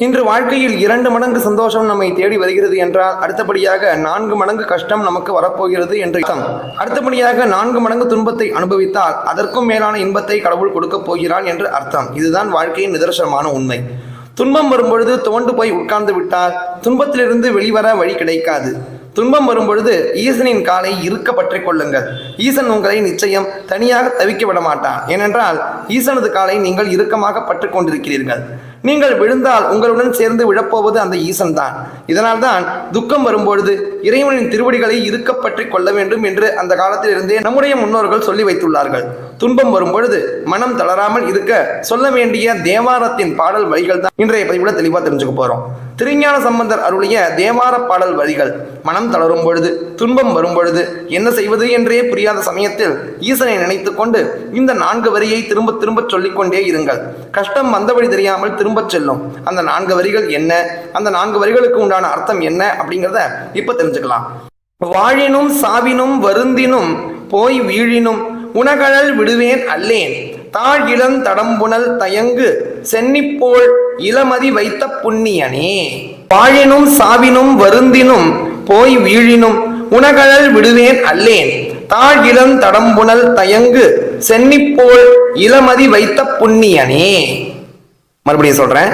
இன்று வாழ்க்கையில் இரண்டு மடங்கு சந்தோஷம் நம்மை தேடி வருகிறது என்றால் அடுத்தபடியாக நான்கு மடங்கு கஷ்டம் நமக்கு வரப்போகிறது என்று அடுத்தபடியாக நான்கு மடங்கு துன்பத்தை அனுபவித்தால் அதற்கும் மேலான இன்பத்தை கடவுள் கொடுக்கப் போகிறான் என்று அர்த்தம். இதுதான் வாழ்க்கையின் நிதர்சனமான உண்மை. துன்பம் வரும்பொழுது தோண்டு போய் உட்கார்ந்து விட்டால் துன்பத்திலிருந்து வெளிவர வழி கிடைக்காது. துன்பம் வரும்பொழுது ஈசனின் காலை இருக்க பற்றி கொள்ளுங்கள். ஈசன் உங்களை நிச்சயம் தனியாக தவிக்க விட மாட்டான் ஏனென்றால் ஈசனது காலை நீங்கள் இறுக்கமாக பற்றி கொண்டிருக்கிறீர்கள். நீங்கள் விழுந்தால் உங்களுடன் சேர்ந்து விழப்போவது அந்த ஈசன் தான் இதனால் தான் துக்கம் வரும்பொழுது இறைவனின் திருவடிகளை இருக்கப்பற்றி கொள்ள வேண்டும் என்று அந்த காலத்திலிருந்தே நம்முடைய முன்னோர்கள் சொல்லி வைத்துள்ளார்கள். துன்பம் வரும்பொழுது மனம் தளராமல் இருக்க சொல்ல வேண்டிய தேவாரத்தின் பாடல் வரிகள் தான் இன்றைய பதிவுல தெளிவாக தெரிஞ்சுக்க போறோம். திருஞான சம்பந்தர் அருளிய தேவார பாடல் வரிகள் மனம் தளரும் பொழுது துன்பம் வரும் பொழுது என்ன செய்வது என்றே புரியாத சமயத்தில் ஈசனை நினைத்துக் கொண்டு இந்த நான்கு வரியை திரும்ப திரும்ப சொல்லிக்கொண்டே இருங்கள். கஷ்டம் வந்தபடி தெரியாமல் திரும்ப திரும்பச் செல்லும். அந்த நான்கு வரிகள் என்ன? அந்த நான்கு வரிகளுக்கு உண்டான அர்த்தம் என்ன அப்படிங்கிறத இப்ப தெரிஞ்சுக்கலாம். வாழினும் சாவினும் வருந்தினும் போய் வீழினும் உணகழல் விடுவேன் அல்லேன். தாழ் இளம் தடம்புணல் தயங்கு சென்னிப்போல் இளமதி வைத்த புண்ணியனே. வாழினும் சாவினும் வருந்தினும் போய் வீழினும் உணகழல் விடுவேன் அல்லேன். தாழ் இளம் தடம்புணல் தயங்கு சென்னிப்போல் இளமதி வைத்த புண்ணியனே. மறுபடியும் சொல்றேன்.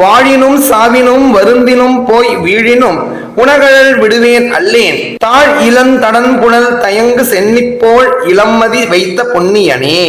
வாழினும் சாவினும் வருந்தினும் போய் வீழினும் உணகழல் விடுவேன் அல்லேன். தாழ் இளந்தடன் புனல் தயங்கு சென்னிப்போல் இளம்மதி வைத்த பொன்னியனே.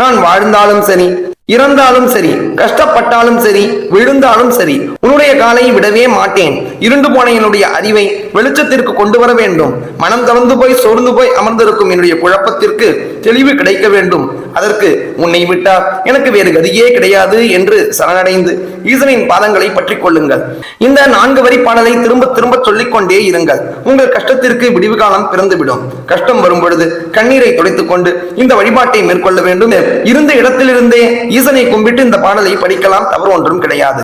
நான் வாழ்ந்தாலும் சரி இறந்தாலும் சரி கஷ்டப்பட்டாலும் சரி விழுந்தாலும் சரி உன்னுடைய காலை விடவே மாட்டேன். இருண்டு போன என்னுடைய அறிவை வெளிச்சத்திற்கு கொண்டு வர வேண்டும். மனம் கலந்து போய் சோர்ந்து போய் அமர்ந்திருக்கும் என்னுடைய குழப்பத்திற்கு தெளிவு கிடைக்க வேண்டும். அதற்கு உன்னை விட்டால் எனக்கு வேறு கதியே கிடையாது என்று சரணடைந்து ஈசனின் பாதங்களை பற்றி கொள்ளுங்கள் இந்த நான்கு வரி பாடலை திரும்ப திரும்ப சொல்லிக் கொண்டே இருங்கள். உங்கள் கஷ்டத்திற்கு விடிவு காலம் பிறந்துவிடும். கஷ்டம் வரும் பொழுது கண்ணீரை துடைத்துக் கொண்டு இந்த வழிபாட்டை மேற்கொள்ள வேண்டும். இருந்த இடத்திலிருந்தே ஈசனை கும்பிட்டு இந்த பாடலை படிக்கலாம். தவறு ஒன்றும் கிடையாது.